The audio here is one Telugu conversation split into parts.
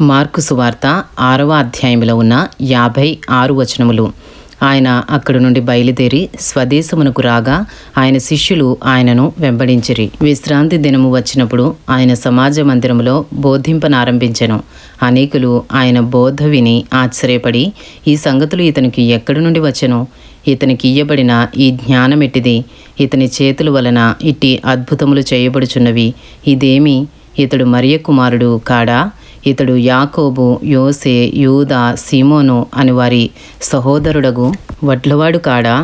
మార్కు సువార్త ఆరవ అధ్యాయంలో ఉన్న యాభై ఆరు వచనములు. ఆయన అక్కడి నుండి బయలుదేరి స్వదేశమునకు రాగా ఆయన శిష్యులు ఆయనను వెంబడించిరి. విశ్రాంతి దినము వచ్చినప్పుడు ఆయన సమాజ మందిరములో బోధింపనారంభించెను. అనేకులు ఆయన బోధ విని ఆశ్చర్యపడి ఈ సంగతులు ఇతనికి ఎక్కడి నుండి వచ్చెను? ఇతనికి ఇయ్యబడిన ఈ జ్ఞానమెట్టిది. ఇతని చేతుల వలన ఇట్టి అద్భుతములు చేయబడుచున్నవి. ఇదేమి? ఇతడు మరియ కుమారుడు కాడా? ఇతడు యాకోబు యోసే యూదా సిమోను అని వారి సహోదరుడగు వడ్లవాడు కాడా?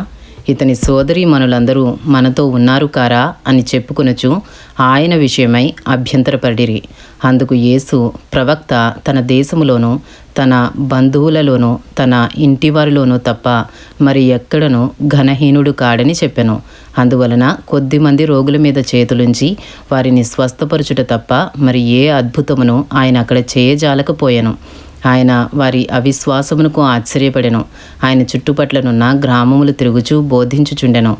ఇతని సోదరి మనులందరూ మనతో ఉన్నారు కారా అని చెప్పుకొనుచు ఆయన విషయమై అభ్యంతరపడిరి. అందుకు యేసు ప్రవక్త తన దేశములోనూ తన బంధువులలోనూ తన ఇంటివారిలోనూ తప్ప మరి ఎక్కడనూ ఘనహీనుడు కాడని చెప్పెను. అందువలన కొద్దిమంది రోగుల మీద చేతులుంచి వారిని స్వస్థపరచుట తప్ప మరి ఏ అద్భుతమును ఆయన అక్కడ చేయజాలకపోయాను. ఆయన వారి అవిశ్వాసమునకు ఆశ్చర్యపడెను. ఆయన చుట్టుపట్లనున్న గ్రామములు తిరుగుచూ బోధించుచుండెను.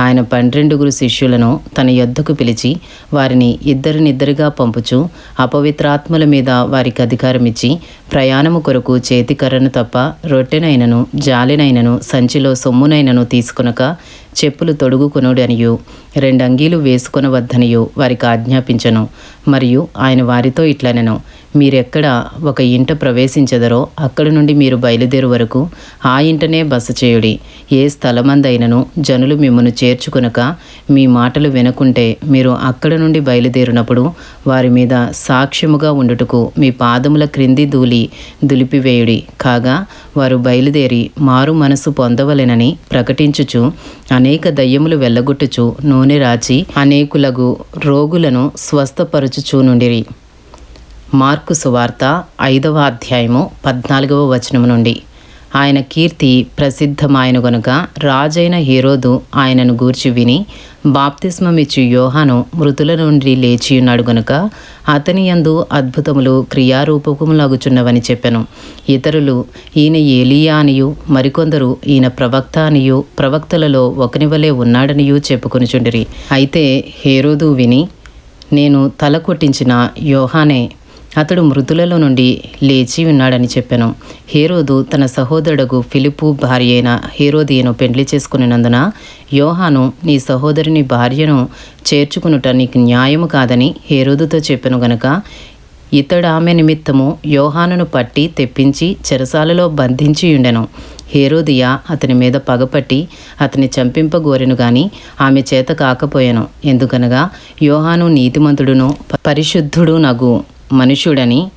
ఆయన పన్నెండుగురు శిష్యులను తన యొద్దకు పిలిచి వారిని ఇద్దరినిద్దరిగా పంపుచు అపవిత్రాత్మల మీద వారికి అధికారం ఇచ్చి ప్రయాణము కొరకు చేతికర్రను తప్ప రొట్టెనైనను జాలినైనను సంచిలో సొమ్మునైనను తీసుకునక చెప్పులు తొడుగుకొనుడనియు రెండంగీలు వేసుకొనవద్దనియు వారికి ఆజ్ఞాపించను. మరియు ఆయన వారితో ఇట్లనెను మీరెక్కడ ఒక ఇంట ప్రవేశించెదరో అక్కడి నుండి మీరు బయలుదేరు వరకు ఆ ఇంటనే బస చేయుడి ఏ స్థలమందైనను జనులు మిమ్మను చేర్చుకొనక మీ మాటలు వినకుంటే మీరు అక్కడ నుండి బయలుదేరినప్పుడు వారి మీద సాక్ష్యముగా ఉండుటకు మీ పాదముల క్రింది ధూళి దులిపివేయుడి. కాగా వారు బయలుదేరి మారు మనసు పొందవలెనని ప్రకటించుచు అనేక దయ్యములు వెళ్ళగొట్టుచు నూనె రాచి అనేకులగు రోగులను స్వస్థపరచుచూ నుండిరి. మార్కు సువార్త ఐదవ అధ్యాయము పద్నాలుగవ వచనము నుండి. ఆయన కీర్తి ప్రసిద్ధమాయను గనుక రాజైన హీరోదు ఆయనను గూర్చి విని బాప్తిస్మమిచ్చు యోహాను మృతుల నుండి లేచియున్నాడు గనుక అతని యందు అద్భుతములు క్రియారూపకములగుచున్నవని చెప్పెను. ఇతరులు ఈయన ఏలియా అనియు మరికొందరు ఈయన ప్రవక్త అనియు ప్రవక్తలలో ఒకనివలే ఉన్నాడనియూ ఉన్నాడనియు చెప్పుకొనుచుండిరి. అయితే హేరోదు విని నేను తల కొట్టించిన యోహానే అతడు మృతులలో నుండి లేచి ఉన్నాడని చెప్పాను. హేరోదు తన సహోదరుడు ఫిలిపు భార్య అయిన హేరోదియను పెండ్లి చేసుకునినందున యోహాను నీ సహోదరుని భార్యను చేర్చుకునుట నీకు న్యాయము కాదని హేరోదుతో చెప్పాను గనుక ఇతడు ఆమె నిమిత్తము యోహానును పట్టి తెప్పించి చెరసాలలో బంధించి ఉండెను. హేరోదియ అతని మీద పగపట్టి అతని చంపింపగోరెను గాని ఆమె చేత కాకపోయాను. ఎందుకనగా యోహాను నీతిమంతుడును పరిశుద్ధుడు నగు. మనుష్యుడని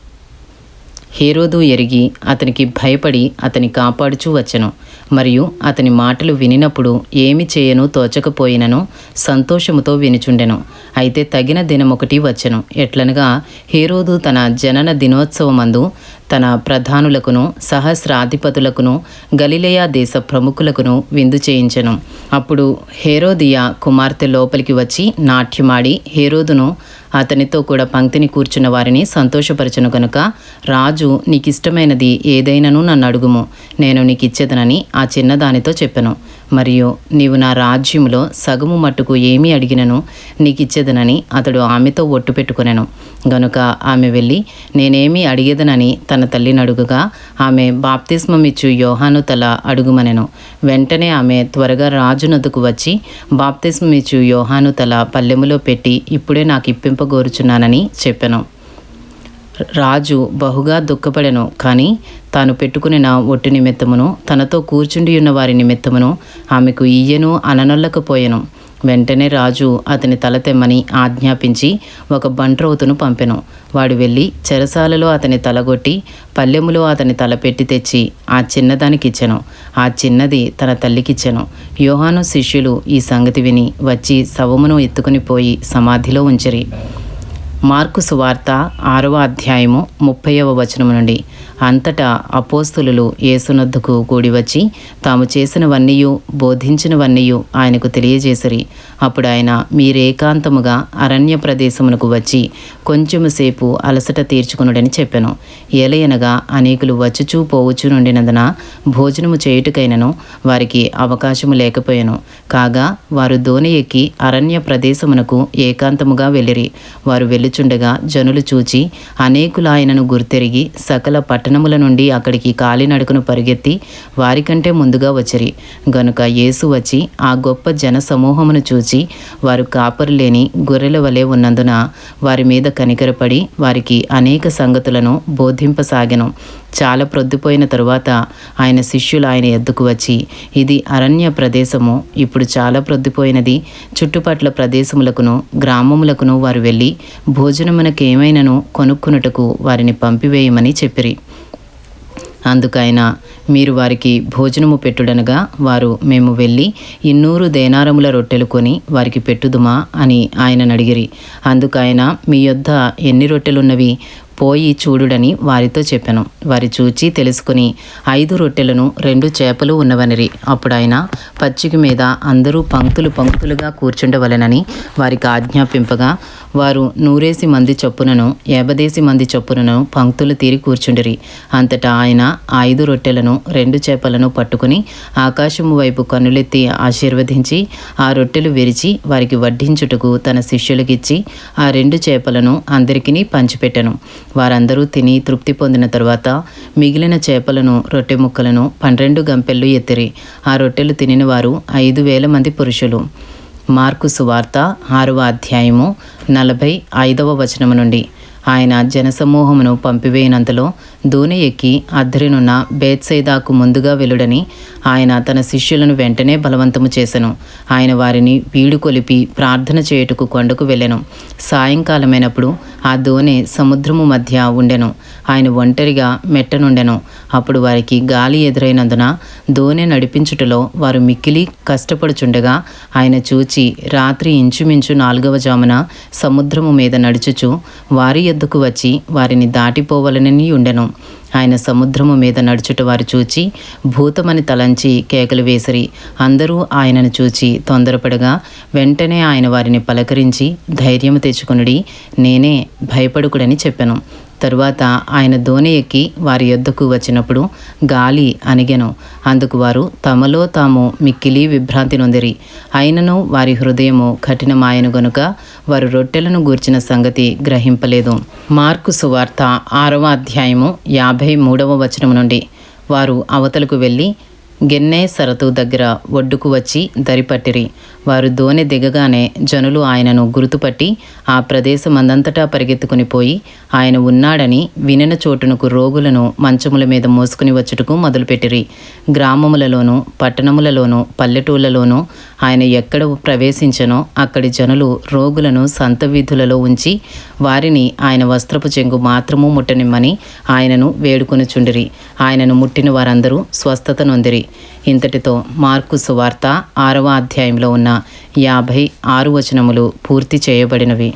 హేరోదు ఎరిగి అతనికి భయపడి అతని కాపాడుచూ వచ్చెను. మరియు అతని మాటలు వినినప్పుడు ఏమి చేయను తోచకపోయినను సంతోషముతో వినుచుండెను. అయితే తగిన దినమొకటి వచ్చెను. ఎట్లనగా హేరోదు తన జనన దినోత్సవమందు తన ప్రధానులకును సహస్రాధిపతులకును గలిలయా దేశ ప్రముఖులకును విందు చేయించెను. అప్పుడు హేరోదియా కుమార్తె లోపలికి వచ్చి నాట్యమాడి హేరోదును అతనితో కూడా పంక్తిని కూర్చున్న వారిని సంతోషపరచను కనుక రాజు నీకు ఇష్టమైనది ఏదైనను నన్ను అడుగుము. నేను నీకు ఇచ్చేదనని ఆ చిన్నదానితో చెప్పెను. మరియు నీవు నా రాజ్యములో సగము మట్టుకు ఏమీ అడిగినను నీకు ఇచ్చేదనని అతడు ఆమెతో ఒట్టు పెట్టుకునెను. గనుక ఆమె వెళ్ళి నేనేమీ అడిగేదనని తన తల్లిని అడుగుగా ఆమె బాప్తిస్మమిచ్చు యోహాను తల అడుగుమనెను. వెంటనే ఆమె త్వరగా రాజునద్దుకు వచ్చి బాప్తిస్మమిచ్చు యోహాను తల పల్లెములో పెట్టి ఇప్పుడే నాకు ఇప్పింపగోరుచున్నానని చెప్పెను. రాజు బహుగా దుఃఖపడెను కానీ తాను పెట్టుకునిన ఒట్టి నిమిత్తమును తనతో కూర్చుండి ఉన్న వారి నిమిత్తమును ఆమెకు ఇయ్యను అననొల్లకపోయెను. వెంటనే రాజు అతని తల తెమ్మని ఆజ్ఞాపించి ఒక బంట్రౌతును పంపెను. వాడు వెళ్ళి చెరసాలలో అతని తలగొట్టి పల్లెములో అతని తల పెట్టి తెచ్చి ఆ చిన్నదానికిచ్చెను. ఆ చిన్నది తన తల్లికిచ్చెను. యోహాను శిష్యులు ఈ సంగతి విని వచ్చి శవమును ఎత్తుకుని పోయి సమాధిలో ఉంచిరి. మార్కు సువార్త ఆరవ అధ్యాయము ముప్పైవ వచనము నుండి. అంతటా అపోస్తులు ఏసునొద్దుకు కూడి వచ్చి తాము చేసినవన్నీయు బోధించినవన్నీయు ఆయనకు తెలియజేసిరి. అప్పుడు ఆయన మీరేకాంతముగా అరణ్య ప్రదేశమునకు వచ్చి కొంచెంసేపు అలసట తీర్చుకునుడని చెప్పెను. ఏలయనగా అనేకులు వచ్చుచూ పోవచ్చు నుండినందున భోజనము చేయుటకైనను వారికి అవకాశము లేకపోయాను. కాగా వారు దోణి ఎక్కి అరణ్య ప్రదేశమునకు ఏకాంతముగా వెళ్ళిరి. వారు వెళ్ళి నిలుచుండగా జనులు చూచి అనేకులు ఆయనను గుర్తెరిగి సకల పట్టణముల నుండి అక్కడికి కాలినడకను పరిగెత్తి వారికంటే ముందుగా వచ్చిరి. గనుక యేసు వచ్చి ఆ గొప్ప జన సమూహమును చూచి వారు కాపరు లేని గొర్రెల వలె ఉన్నందున వారి మీద కనికరపడి వారికి అనేక సంగతులను బోధింపసాగెను. చాలా ప్రొద్దుపోయిన తరువాత ఆయన శిష్యులు ఆయన ఎద్దుకు వచ్చి ఇది అరణ్య ప్రదేశము. ఇప్పుడు చాలా ప్రొద్దుపోయినది. చుట్టుపట్ల ప్రదేశములకును గ్రామములకును వారు వెళ్ళి భోజనమునకేమైనను కొనుక్కునుటకు వారిని పంపివేయమని చెప్పిరి. అందుకైన మీరు వారికి భోజనము పెట్టుడనగా వారు మేము వెళ్ళి ఇన్నూరు దేనారముల రొట్టెలు కొని వారికి పెట్టుదుమా అని ఆయన అడిగిరి అందుకైన మీ యొద్ద ఎన్ని రొట్టెలున్నవి? పోయి చూడుడని వారితో చెప్పాను. వారి చూచి తెలుసుకుని ఐదు రొట్టెలను రెండు చేపలు ఉన్నవనిరి. అప్పుడాయన పచ్చికి పచ్చిక మీద అందరూ పంక్తులు పంక్తులుగా కూర్చుండవలెనని వారికి ఆజ్ఞాపింపగా వారు నూరేసి మంది చొప్పునను ఏబదేసి మంది చొప్పునను పంక్తులు తీరి కూర్చుండిరి. అంతటా ఆయన ఐదు రొట్టెలను రెండు చేపలను పట్టుకుని ఆకాశము వైపు కన్నులెత్తి ఆశీర్వదించి ఆ రొట్టెలు విరిచి వారికి వడ్డించుటకు తన శిష్యులకిచ్చి ఆ రెండు చేపలను అందరికీ పంచిపెట్టెను. వారందరూ తిని తృప్తి పొందిన తరువాత మిగిలిన చేపలను రొట్టె ముక్కలను పన్నెండు గంపెళ్ళు ఎత్తిరి. ఆ రొట్టెలు తినిన వారు ఐదు వేల మంది పురుషులు. మార్కు సువార్త ఆరవ అధ్యాయము నలభై ఐదవ వచనము నుండి. ఆయన జనసమూహమును పంపివేయనంతలో దూనె ఎక్కి అద్దరినున్న బేత్సైదాకు ముందుగా వెలుడని ఆయన తన శిష్యులను వెంటనే బలవంతము చేసెను. ఆయన వారిని వీడుకొలిపి ప్రార్థన చేయుటకు కొండకు వెళ్ళెను. సాయంకాలమైనప్పుడు ఆ దోణి సముద్రము మధ్య ఉండెను. ఆయన ఒంటరిగా మెట్టనుండెను. అప్పుడు వారికి గాలి ఎదురైనందున దోణె నడిపించుటలో వారు మిక్కిలి కష్టపడుచుండగా ఆయన చూచి రాత్రి ఇంచుమించు నాలుగవ జామున సముద్రము మీద నడుచుచు వారి ఎద్దుకు వచ్చి వారిని దాటిపోవలనని ఉండెను. ఆయన సముద్రము మీద నడుచుట వారు చూచి భూతమని తలంచి కేకలు వేసిరి. అందరూ ఆయనను చూచి తొందరపడగా వెంటనే ఆయన వారిని పలకరించి ధైర్యము తెచ్చుకునుడి. నేనే భయపడుకుడని చెప్పాను. తరువాత ఆయన దోణి ఎక్కి వారి యొద్దకు వచ్చినప్పుడు గాలి అణిగెను. అందుకు వారు తమలో తాము మిక్కిలి విభ్రాంతి నొందిరి. అయినను వారి హృదయము కఠినమాయను గనుక వారు రొట్టెలను గూర్చిన సంగతి గ్రహింపలేదు. మార్కు సువార్త ఆరవ అధ్యాయము యాభై మూడవ వచనం నుండి వారు అవతలకు వెళ్ళి గెన్నే సరతు దగ్గర ఒడ్డుకు వచ్చి దరిపట్టిరి. వారు దోణి దిగగానే జనులు ఆయనను గుర్తుపట్టి ఆ ప్రదేశమందంతటా పరిగెత్తుకుని పోయి ఆయన ఉన్నాడని వినిన చోటునకు రోగులను మంచముల మీద మోసుకుని వచ్చుటకు మొదలుపెట్టిరి. గ్రామములలోనూ పట్టణములలోనూ పల్లెటూళ్ళలోనూ ఆయన ఎక్కడ ప్రవేశించనో అక్కడి జనులు రోగులను సంత వీధులలో ఉంచి వారిని ఆయన వస్త్రపు చెంగు మాత్రము ముట్టనిమ్మని ఆయనను వేడుకొనుచుండిరి. ఆయనను ముట్టిన వారందరూ స్వస్థత నొందిరి. ఇంతటితో మార్కు సువార్త ఆరవ అధ్యాయంలో ఉన్న యాభై ఆరు వచనములు పూర్తి చేయబడినవి.